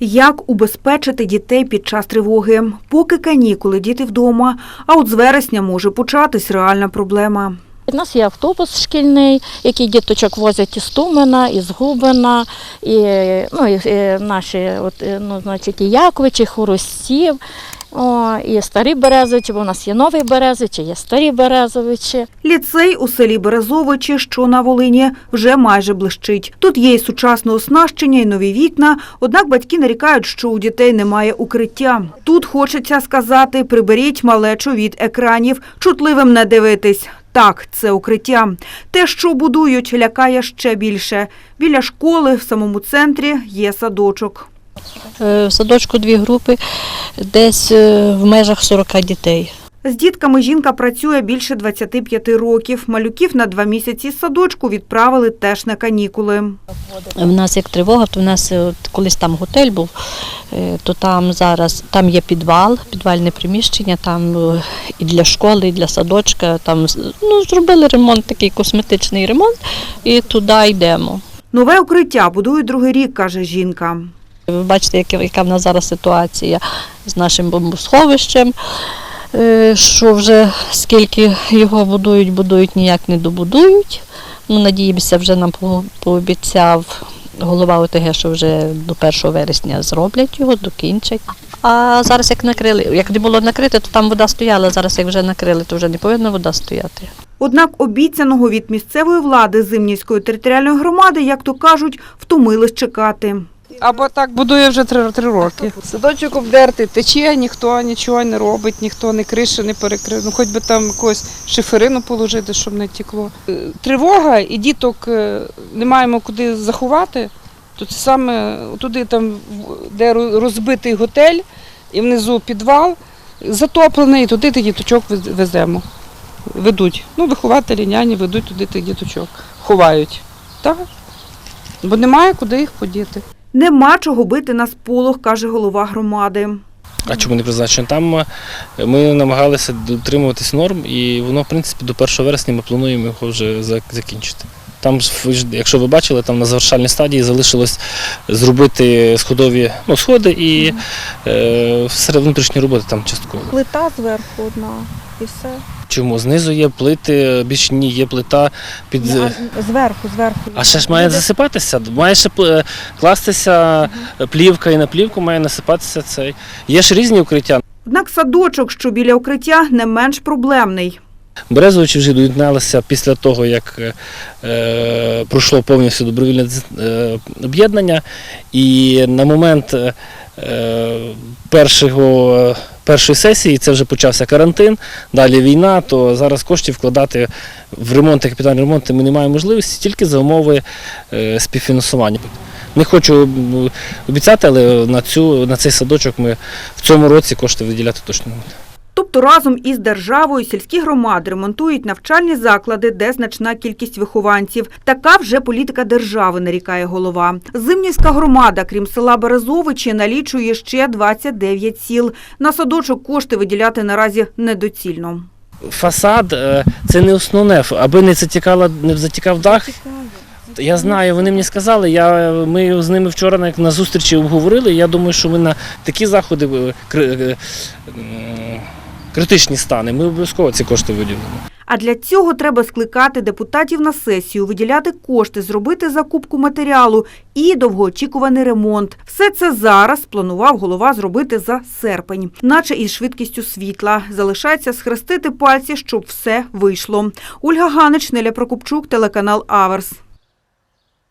Як убезпечити дітей під час тривоги? Поки канікули діти вдома, а от з вересня може початись реальна проблема. У нас є автобус шкільний, який діточок возять із Тумена, із Губина, і, ну, і, наші от, е, ну, значить, і Яковичі, Хоростів, о, і старі Березовичі, бо у нас є нові Березовичі, є старі Березовичі. Ліцей у селі Березовичі, що на Волині, вже майже блищить. Тут є і сучасне оснащення, і нові вікна, однак батьки нарікають, що у дітей немає укриття. Тут хочеться сказати, приберіть малечу від екранів, чутливим не дивитись. Так, це укриття. Те, що будують, лякає ще більше. Біля школи в самому центрі є садочок. Е, В садочку дві групи, десь е, в межах 40 дітей. З дітками жінка працює більше 25 років. Малюків на два місяці з садочку відправили теж на канікули. В нас як тривога, то в нас е, от, колись там готель був, е, то там зараз там є підвал, підвальне приміщення, там е, і для школи, і для садочка. Там ну, зробили ремонт, такий косметичний ремонт, і туди йдемо. Нове укриття будують другий рік, каже жінка. Ви бачите, яка в нас зараз ситуація з нашим бомбосховищем. Е, Що вже скільки його будують, будують, ніяк не добудують. Ну, надіємося, вже нам пообіцяв голова ОТГ, що вже до 1 вересня зроблять його, докінчать. А зараз як накрили, як не було накрите, то там вода стояла. Зараз як вже накрили, то вже не повинна вода стояти. Однак обіцяного від місцевої влади Зимнівської територіальної громади, як то кажуть, втомились чекати. Або так будує вже три, три роки. Садочок обдертий, тече, ніхто нічого не робить, ніхто не крише не перекрив. Ну хоч би там якусь шиферину положити, щоб не тікло. Е, Тривога і діток е, не маємо куди заховати. Це саме туди, там, де розбитий готель, і внизу підвал затоплений, і туди тих діточок веземо. Ведуть. Ну, вихователі, няні ведуть туди тих діточок. Ховають. Так? Бо немає куди їх подіти. Нема чого бити на сполох, каже голова громади. А чому не призначено? Там е, ми намагалися дотримуватись норм, і воно, в принципі, до 1 вересня ми плануємо його вже закінчити. Там, ж, якщо ви бачили, там на завершальній стадії залишилось зробити сходові ну, сходи і е, внутрішні роботи там частково. Плита зверху одна і все. Чому? Знизу є плити, більш ні, є плита під. Зверху, зверху. А ще ж має засипатися, має ще пл- кластися плівка і на плівку має насипатися цей. Є ж різні укриття. Однак садочок, що біля укриття, не менш проблемний. Березовичі вже доєдналися після того, як е, пройшло повністю добровільне е, об'єднання. І на момент е, першого, першої сесії це вже почався карантин, далі війна, то зараз коштів вкладати в ремонт і капітальні ремонти ми не маємо можливості тільки за умови е, співфінансування. Не хочу обіцяти, але на, цю, на цей садочок ми в цьому році кошти виділяти точно не будемо. Тобто разом із державою сільські громади ремонтують навчальні заклади, де значна кількість вихованців. Така вже політика держави, нарікає голова. Зимнівська громада, крім села Березовичі, налічує ще 29 сіл. На садочок кошти виділяти наразі недоцільно. Фасад е, це не основне, аби не затікала, не затікав дах. Я знаю, вони мені сказали. Я, ми з ними вчора на, на зустрічі обговорили. Я думаю, що ми на такі заходи е, е, критичні стани. Ми обов'язково ці кошти виділимо. А для цього треба скликати депутатів на сесію, виділяти кошти, зробити закупку матеріалу і довгоочікуваний ремонт. Все це зараз планував голова зробити за серпень, наче із швидкістю світла. Залишається схрестити пальці, щоб все вийшло. Ольга Ганич, Неля Прокопчук, телеканал Аверс.